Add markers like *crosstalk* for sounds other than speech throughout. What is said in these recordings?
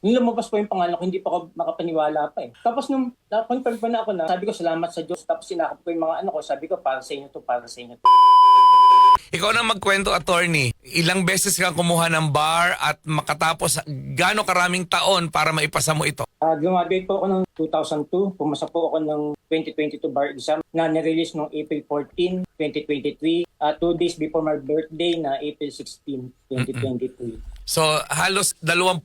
Nung lumabas po yung pangalan ko, hindi pa ako makapaniwala pa eh. Tapos nung na-confirm pa na ako na, sabi ko salamat sa Diyos. Tapos sinakap ko yung mga ano ko, sabi ko para sa inyo to, para sa inyo to. Ikaw na magkwento, attorney. Ilang beses kang kumuha ng bar at makatapos gaano karaming taon para maipasa mo ito? Uh, graduate po ako ng 2002. Pumasa po ako ng 2022 bar exam na nirelease noong April 14, 2023. Uh, two days before my birthday na April 16, 2023. So halos 22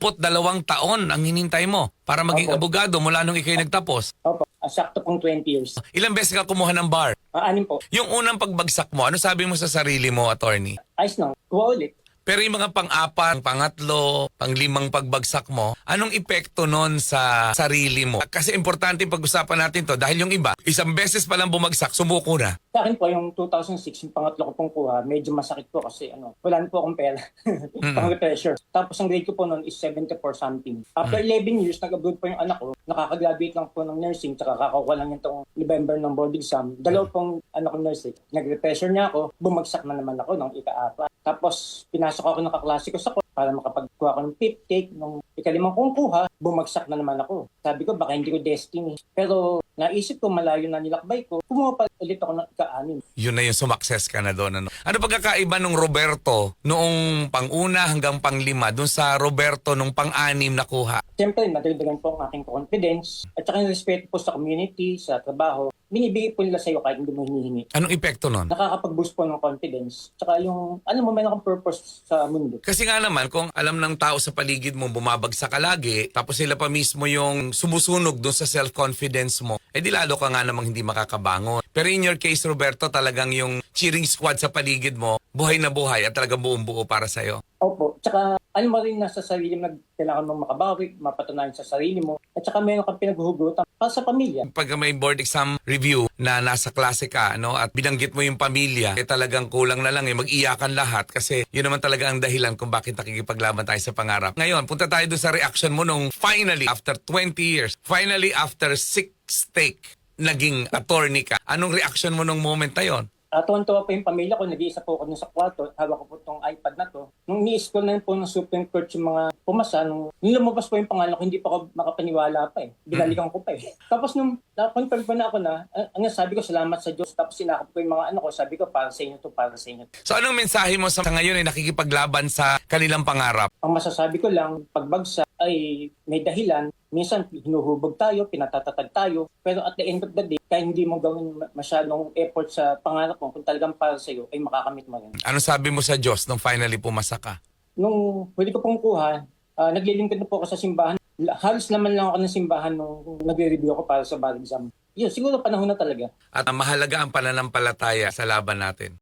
taon ang hinintay mo para maging Opo. abogado mula nung ikay nagtapos. Opo, uh, sakto pong 20 years. Ilang beses ka kumuha ng bar? Uh, anim po. Yung unang pagbagsak mo, ano sabi mo sa sarili mo, attorney? Ayos na. Kuha ulit. Pero yung mga pang-apat, pangatlo, panglimang pagbagsak mo, anong epekto nun sa sarili mo? Kasi importante pag-usapan natin to dahil yung iba, isang beses pa lang bumagsak, sumuko na. Sa akin po, yung 2006, yung pangatlo ko pong kuha, medyo masakit po kasi ano, wala na po akong pera. *laughs* pang pressure. Tapos ang grade ko po noon is 74 something. After 11 years, nag-abroad po yung anak ko. Nakaka-graduate lang po ng nursing, tsaka kakakuha lang itong November ng board exam. Dalaw pong ano ko nursing. Nag-pressure niya ako, bumagsak na naman ako ng ika-apa. Tapos pinasok ako ng kaklase ko sa ko para makapagkuha ko ng fifth take. Nung ikalimang kong kuha, bumagsak na naman ako. Sabi ko, baka hindi ko destiny. Pero naisip ko, malayo na nilakbay ko. Kumuha pa ulit ako ng ika-anim. Yun na yung sumakses ka na doon. Ano, ano pagkakaiba nung Roberto noong pang-una hanggang pang-lima dun sa Roberto nung pang-anim na kuha? Siyempre, nadagdagan po ang aking confidence at saka yung respeto po sa community, sa trabaho. Binibigay po nila sa'yo kahit hindi mo hinihingi. Anong epekto nun? Nakakapag-boost po ng confidence. Tsaka yung, ano mo, meron kang purpose sa mundo. Kasi nga naman, kung alam ng tao sa paligid mo, bumabagsak ka lagi, tapos sila pa mismo yung sumusunog doon sa self-confidence mo, eh di lalo ka nga namang hindi makakabangon. Pero in your case, Roberto, talagang yung cheering squad sa paligid mo, buhay na buhay at talagang buong buo para sa'yo. Opo. Tsaka, ano mo rin nasa sarili mo, na kailangan mong makabawi, mapatunayan sa sarili mo. At saka meron kang pinaghuhugutan para sa pamilya. Pag may board exam review na nasa klase ka no, at binanggit mo yung pamilya, eh talagang kulang na lang eh, mag-iyakan lahat kasi yun naman talaga ang dahilan kung bakit nakikipaglaban tayo sa pangarap. Ngayon, punta tayo doon sa reaction mo nung finally, after 20 years, finally after six take, naging attorney ka. Anong reaction mo nung moment na yon? At tuwan-tuwa po yung pamilya ko, nag-iisa po ako dun sa kwarto, hawak ko po itong iPad na to. Nung ni-scroll na po ng Supreme Court yung mga pumasa, nung, nung lumabas po yung pangalan ko, hindi pa ako makapaniwala pa eh. Binalikan ko pa eh. *laughs* Tapos nung na-confirm pa na ako na, ang ang sabi ko, salamat sa Diyos. Tapos sinakap ko yung mga ano ko, sabi ko, para sa inyo to, para sa inyo to. So anong mensahe mo sa sa ngayon ay nakikipaglaban sa kanilang pangarap? Ang masasabi ko lang, pagbagsak ay may dahilan. Minsan hinuhubog tayo, pinatatatag tayo. Pero at the end of the day, kaya hindi mo gawin ma- masyadong effort sa pangarap mo, kung talagang para sa'yo, ay makakamit mo rin. Ano sabi mo sa Diyos nung finally pumasa ka? Nung huli ko pong kuha, uh, naglilingkod na po ako sa simbahan. Halos naman lang ako ng simbahan nung nagre-review ako para sa bar exam. Yun, siguro panahon na talaga. At mahalaga ang pananampalataya sa laban natin.